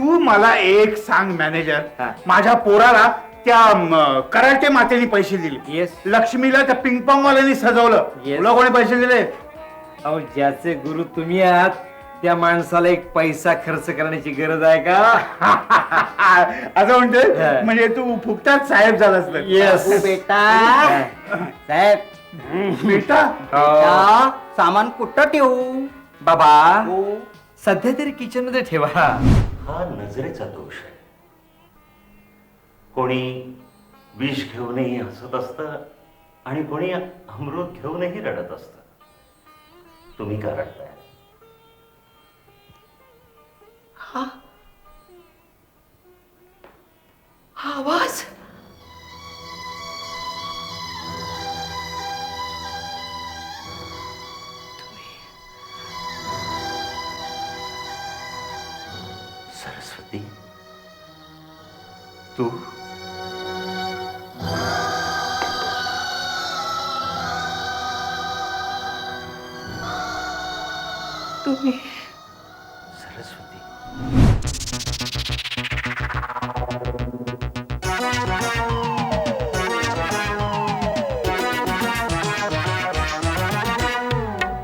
तू मला एक सांग मॅनेजर हा. माझ्या पोराला त्या म, कराटे मातेने पैसे दिले. येस लक्ष्मीला त्या पिंग पॉंग वाल्यांनी सजवलं. Yes. तुला कोणी पैसे दिले? अहो ज्याचे गुरु तुम्ही आहात त्या माणसाला एक पैसा खर्च करण्याची गरज आहे का? असं म्हणतोय? हा. म्हणजे तू फुकटात साहेब झालास तर. येस बेटा. साहेब. बेटा? बेटा, सामान कुठं ठेवू? बाबा. हो. सध्या तरी किचनमध्ये ठेवा. हा नजरेचा दोष आहे. कोणी विष घेऊनही हसत असतं आणि कोणी अमृत घेऊनही रडत असतं. तुम्ही का रडताय? हा? आवाज? सरस्वती तू? तुम्ही सरस्वती।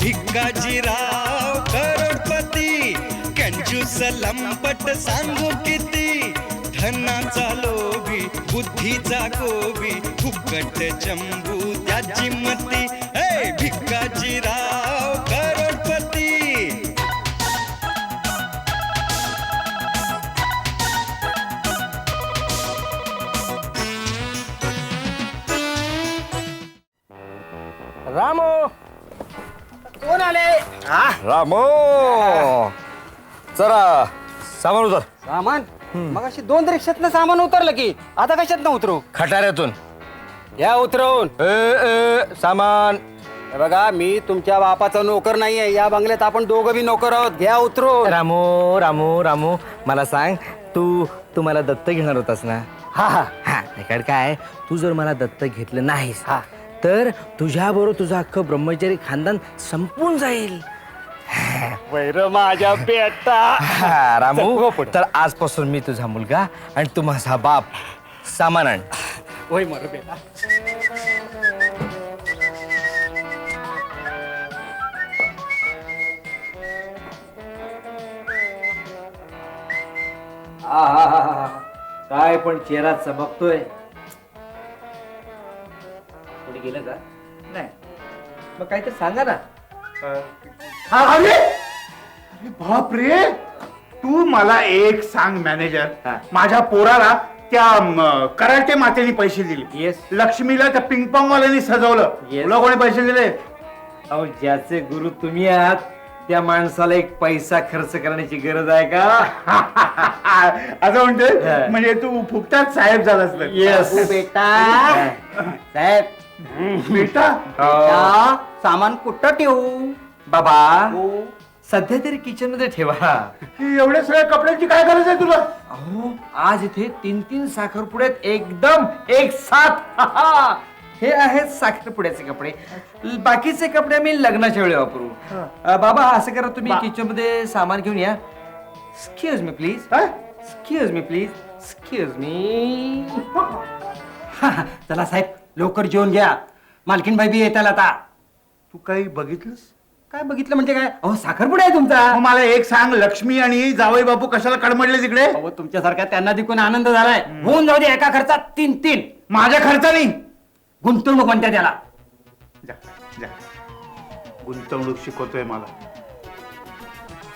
भिकाजीराव करोडपती कंजूस लंपट सांगू किती? धनाचा लोभी बुद्धीचा गोबी फुकट चंबू त्याची मती. ए भिकाजीराव करोडपती. रामो! कोण आले? रामो! जरा सामान उतर. सामान? मग अशी दोन रिक्षातनं सामान उतरलं की आता कशात उतरू? खटाऱ्यातून. या उतरवून. ए, ए, सामान. हे बघा मी तुमच्या बापाचा नोकर नाहीये. या बंगल्यात आपण दोघं बी नोकर आहोत. घ्या उतरून. रामू रामू रामू मला सांग तू तू मला दत्त घेणार होतास ना? हा हा. हा कारण काय? तू जर मला दत्त घेतलं नाहीस हा. तर तुझ्याबरोबर तुझं अख्खं ब्रह्मचारी खानदान संपून जाईल. वैर माझ्या बेटा. हा, रामू. तर आजपासून मी तुझा मुलगा आणि तू माझा बाप. सामान आण. होय मर बेटा. आहाहाहा. काय पण चेहरा चमकतोय कोणी गेलं का? नाही. मग काहीतरी सांगा ना. हा, अरे! अरे बाप रे! तू मला एक सांग मॅनेजर हा. माझ्या पोराला त्या म, कराटे मातेने पैसे दिले. येस लक्ष्मीला त्या पिंग पॉंग वाल्यांनी सजवलं. Yes. तुला कोणी पैसे दिले? अहो ज्याचे गुरु तुम्ही आहात त्या माणसाला एक पैसा खर्च करण्याची गरज आहे का? असं म्हणतोय? हा. म्हणजे तू फुकटात साहेब झालास तर. येस ओ बेटा. साहेब. बेटा? बेटा, सामान कुठं ठेवू? बाबा हो. सध्या तरी किचनमध्ये ठेवा. एवढ्या सगळ्या कपड्यांची काय गरज आहे तुला? अहो आज इथे तीन तीन साखरपुड्यात एकदम एक साथ. हे आहेत साखरपुड्याचे कपडे. बाकीचे कपडे मी लग्नाच्या वेळी वापरू. अ, बाबा असं करा तुम्ही बा- किचनमध्ये सामान घेऊन या. एक्सक्यूज मी प्लीज काय? Excuse me please excuse me चला साहेब लवकर जेवून घ्या. मालकीन बाई बी येताल आता. तू काही बघितलंस? काय बघितलं म्हणजे काय? अहो साखरपुडा आहे तुमचा. मग मला एक सांग लक्ष्मी आणि जावई बापू कशाला कडमडले तिकडे? अहो तुमच्यासारख्या त्यांना दिकून आनंद झालाय. होऊन जाऊ दे एका खर्चात तीन तीन. माझ्या खर्चानी? गुंतवणूक म्हणते त्याला. जा जा. गुंतवणूक शिकवतोय मला.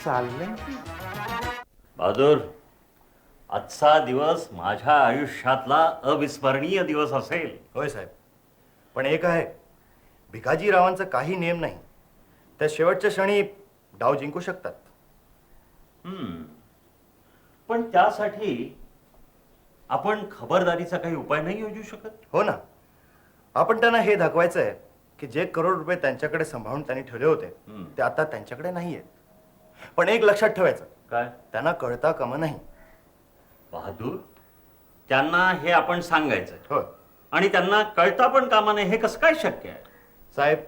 चाललंय. बहादूर आजचा दिवस माझ्या आयुष्यातला अविस्मरणीय दिवस असेल. होय साहेब. पण एक आहे भिकाजीरावांचा काही नेम नाही. त्या शेवटच्या क्षणी डाव जिंकू शकतात. हम्म. पण त्यासाठी आपण खबरदारीचा काही उपाय नाही योजू शकत? हो ना. आपण त्यांना हे दाखवायचं आहे की जे करोड रुपये त्यांच्याकडे सांभाळून त्यांनी ठेवले होते हम्म. ते आता त्यांच्याकडे नाही आहेत पण एक लक्षात ठेवायचं. काय? त्यांना कळता कामा नाही. बहादूर त्यांना हे आपण सांगायचं होय. आणि त्यांना कळता पण कामा नये हे कसं काय शक्य आहे? साहेब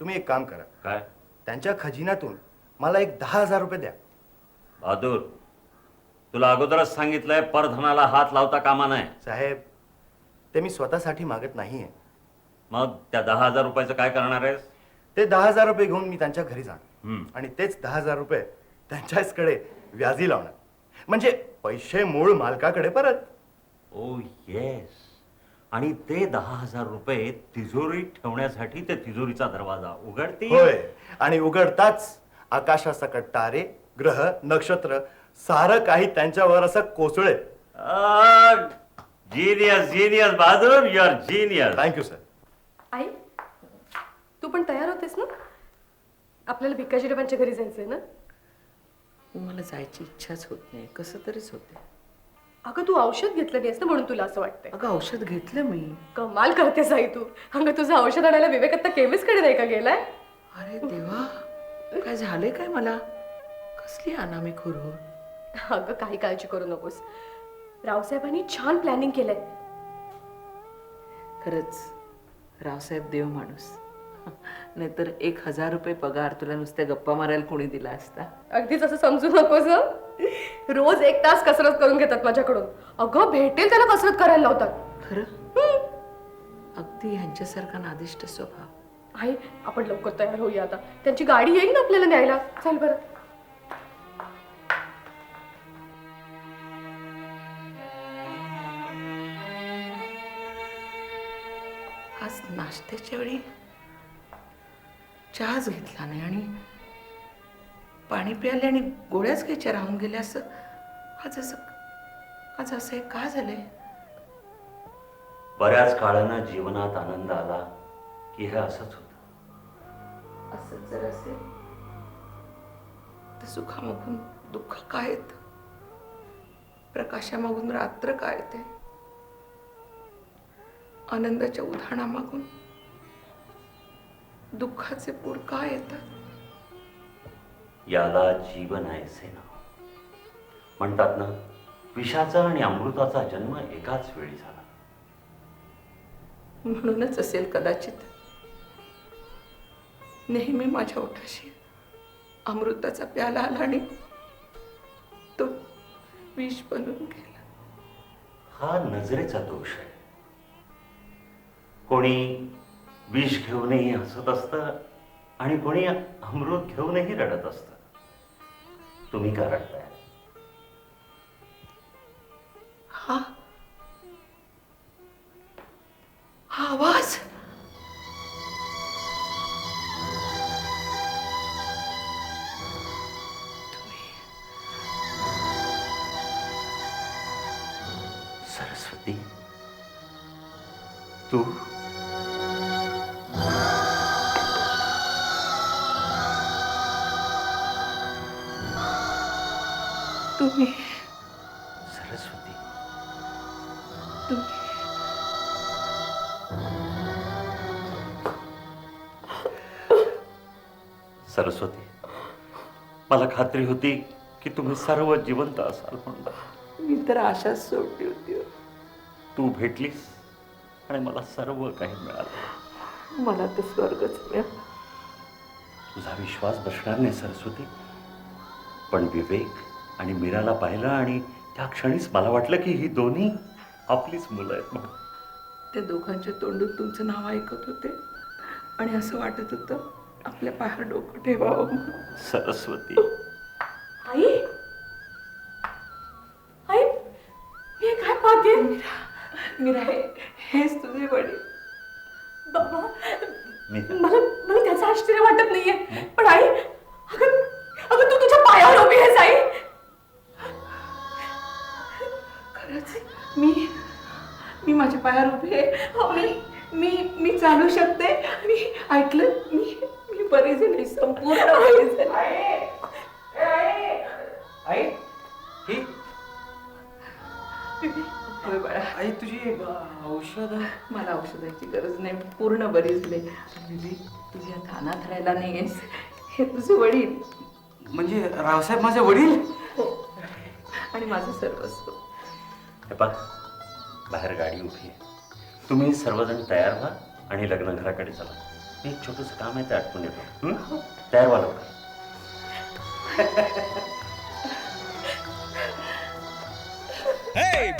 तुम्ही एक काम करा. काय? त्यांच्या खजिन्यातून मला एक दहा हजार रुपये द्या. बहादूर तुला अगोदरच सांगितलंय परधनाला हात लावता कामा नये. साहेब ते मी स्वतःसाठी मागत नाहीये. मग त्या दहा हजार रुपयाचं काय करणार आहेस? ते दहा हजार रुपये घेऊन मी त्यांच्या घरी जाणार. हम्म. आणि तेच दहा हजार रुपये त्यांच्याचकडे व्याजी लावणार. म्हणजे पैसे मूळ मालकाकडे परत. ओ येस आणि ते दहा हजार रुपये तिजोरीत ठेवण्यासाठी ते तिजोरीचा दरवाजा उघडतील. होय. आणि उघडताच आकाशासकट तारे ग्रह नक्षत्र सारं काही त्यांच्यावर असं कोसळे genius genius Bahadur you are genius thank you sir आई तू पण तयार होतेस ना? आपल्याला भिकाजीरावांच्या घरी जायचंय ना? मला जायची इच्छाच होत नाही. कसं तरीच होते. अगं तू औषध घेतलं नाहीस ना म्हणून तुला असं वाटतंय. अगं औषध घेतलं मी. कमाल करतेस आई तू. अगं तुझं औषध आणायला विवेक आता केमिस्टकडे नाही का गेलाय? अरे देवा काय झालंय काय मला? कसली अनामी खुरू अगं काही काळजी करू नकोस. रावसाहेबांनी छान प्लॅनिंग केलंय. खरंच रावसाहेब देव माणूस. नाहीतर एक हजार रुपये पगार तुला नुसत्या गप्पा मारायला कोणी दिला असता? अगदीच असं समजू नकोस हं? रोज एक तास कसरत करून घेतात माझ्याकडून. अगं भेटेल त्याला कसरत करायला लावतात. खरं? अगदी ह्यांच्यासारखा नादिष्ट स्वभाव. आई आपण लवकर तयार होऊया आता. त्यांची गाडी येईल ना आपल्याला न्यायला? चल बरं. आज नाश्त्याच्या वेळी चहाच घेतला नाही आणि पाणी प्यायले आणि गोळ्याच घ्यायच्या राहून गेल्या असं. आज असं आज असं हे का झालंय? बऱ्याच काळानं जीवनात आनंद आला की हे असंच होतं. असं जर असेल तर सुखामागून दुःख काय येत? प्रकाशामागून रात्र काय येते? आनंदाच्या उधाणामागून दुःखाचे पूर काय येतात? याला जीवन ऐसे ना म्हणतात ना विषाचा आणि अमृताचा जन्म एकाच वेळी झाला. म्हणूनच असेल कदाचित नेहमी माझ्या ओठाशी अमृताचा प्याला आला आणि तो विष बनून गेला. हा नजरेचा दोष आहे. कोणी विष घेऊनही हसत असतं आणि कोणी अमृत घेऊनही रडत असतं. तुम्ही का रडताय? हा? हा आवाज? सरस्वती तू सरस्वती. मला खात्री होती की तुम्ही सर्व जिवंत असाल म्हणून. मी तर आशाच सोडली होती हो. तू भेटलीस आणि मला सर्व काही मिळालं. मला तर स्वर्गच मिळाला. तुझा विश्वास बसणार नाही सरस्वती. पण विवेक आणि मीराला पाहिलं आणि त्या क्षणीच मला वाटलं की ही दोन्ही आपलीच मुलं आहेत म्हणून. त्या दोघांच्या तोंडून तुमचं नाव ऐकत होते. आणि असं वाटत होतं आपल्या पायावर डोकं ठेवावं. सरस्वती. आई? आई मी हे काय पाहते? मीरा हे हेच तुझे वडील. बाबा मी मला मला त्याचं आश्चर्य वाटत नाहीये. पण आई अगं अगं तू तुझ्या पायावर उभी आहेस आई. खरंच मी मी माझ्या पायावर उभी आहे. मी मी मी चालू शकते मी ऐकलं मी मी बरी झाली संपूर्ण बरी झाली. आई ही. होय बाळा. आई तुझी औषध. मला औषधाची गरज नाही मी पूर्ण बरी झाले. विधी तुझ्या कानात राहायला नाहीयेस हे तुझे वडील. म्हणजे रावसाहेब माझे वडील? हो. आणि माझं सर्वस्व. हे पा बाहेर गाडी उभी आहे. तुम्ही सर्वजण तयार व्हा आणि लग्न घराकडे चला. मी एक छोटस काम आहे ते आटपून येतो तयार व्हा लवकर. हे